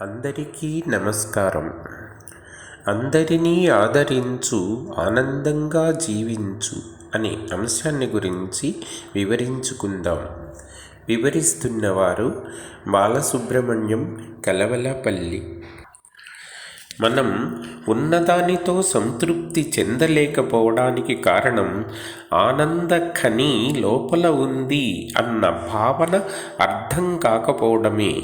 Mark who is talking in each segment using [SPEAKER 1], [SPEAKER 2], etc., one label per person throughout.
[SPEAKER 1] అందరికీ నమస్కారం. అందరినీ ఆదరించు ఆనందంగా జీవించు అనే అంశాన్ని గురించి వివరించుకుందాం. వివరిస్తున్నవారు బాలసుబ్రహ్మణ్యం కలవలపల్లి. మనం ఉన్నదానితో సంతృప్తి చెందలేకపోవడానికి కారణం ఆనంద ఖని లోపల ఉంది అన్న భావన అర్థం కాకపోవడమే.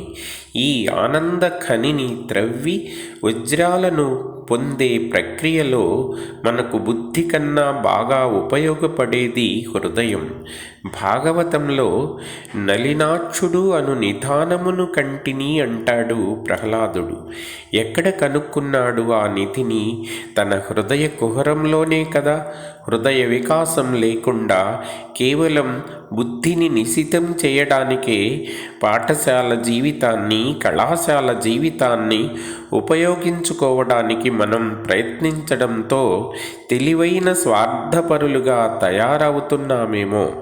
[SPEAKER 1] ఈ ఆనంద ఖనిని త్రవ్వి వజ్రాలను పొందే ప్రక్రియలో మనకు బుద్ధి కన్నా బాగా ఉపయోగపడేది హృదయం. భాగవతంలో నలినాక్షుడు అను నిధానమును కంటిని అంటాడు ప్రహ్లాదుడు. ఎక్కడ కనుక్కున్నాడు ఆ నిధిని? తన హృదయ కుహరంలోనే కదా. హృదయ వికాసం లేకుండా కేవలం బుద్ధిని నిశితం చేయడానికే పాఠశాల జీవితాన్ని కళాశాల జీవితాన్ని ఉపయోగించుకోవడానికి మనం ప్రయత్నించడంతో తెలివైన స్వార్థపరులుగా తయారవుతున్నామేమో.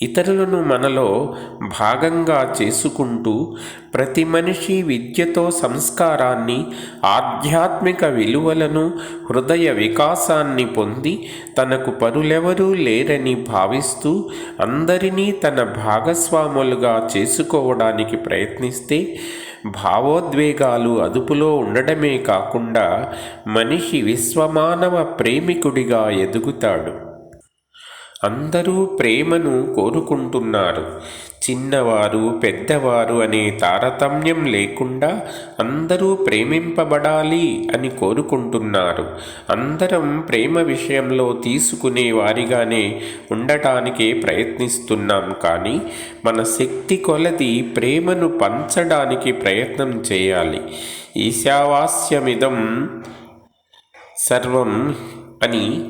[SPEAKER 1] ఇతరులను మనలో భాగంగా చేసుకుంటూ ప్రతి మనిషి విద్యతో సంస్కారాన్ని ఆధ్యాత్మిక విలువలను హృదయ వికాసాన్ని పొంది తనకు పరులెవరూ లేరని భావిస్తూ అందరినీ తన భాగస్వాములుగా చేసుకోవడానికి ప్రయత్నిస్తే భావోద్వేగాలు అదుపులో ఉండడమే కాకుండా మనిషి విశ్వమానవ ప్రేమికుడిగా ఎదుగుతాడు. అందరూ ప్రేమను కోరుకుంటున్నారు. చిన్నవారు పెద్దవారు అనే తారతమ్యం లేకుండా అందరూ ప్రేమింపబడాలి అని కోరుకుంటున్నారు. అందరం ప్రేమ విషయంలో తీసుకునే వారిగానే ఉండటానికే ప్రయత్నిస్తున్నాం కానీ మన శక్తి కొలది ప్రేమను పంచడానికి ప్రయత్నం చేయాలి. ఈశావాస్యమిదం సర్వం అని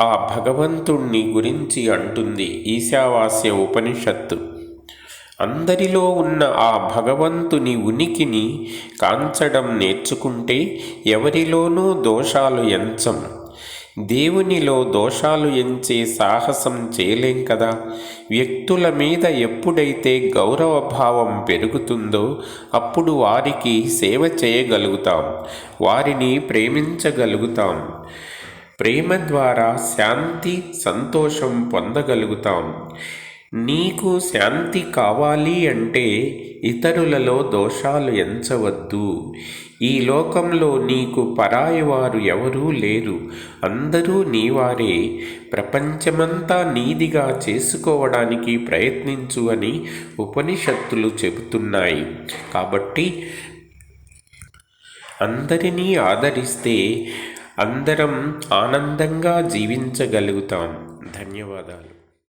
[SPEAKER 1] ఆ భగవంతుణ్ణి గురించి అంటుంది ఈశావాస్య ఉపనిషత్తు. అందరిలో ఉన్న ఆ భగవంతుని ఉనికిని కాంచడం నేర్చుకుంటే ఎవరిలోనూ దోషాలు ఎంచం. దేవునిలో దోషాలు ఎంచే సాహసం చేయలేం కదా. వ్యక్తుల మీద ఎప్పుడైతే గౌరవభావం పెరుగుతుందో అప్పుడు వారికి సేవ చేయగలుగుతాం. వారిని ప్రేమించగలుగుతాం. ప్రేమ ద్వారా శాంతి సంతోషం పొందగలుగుతాం. నీకు శాంతి కావాలి అంటే ఇతరులలో దోషాలు ఎంచవద్దు. ఈ లోకంలో నీకు పరాయివారు ఎవరూ లేరు. అందరూ నీవారే. ప్రపంచమంతా నీదిగా చేసుకోవడానికి ప్రయత్నించు అని ఉపనిషత్తులు చెబుతున్నాయి. కాబట్టి అందరినీ ఆదరిస్తే అందరం ఆనందంగా జీవించగలుగుతాం. ధన్యవాదాలు.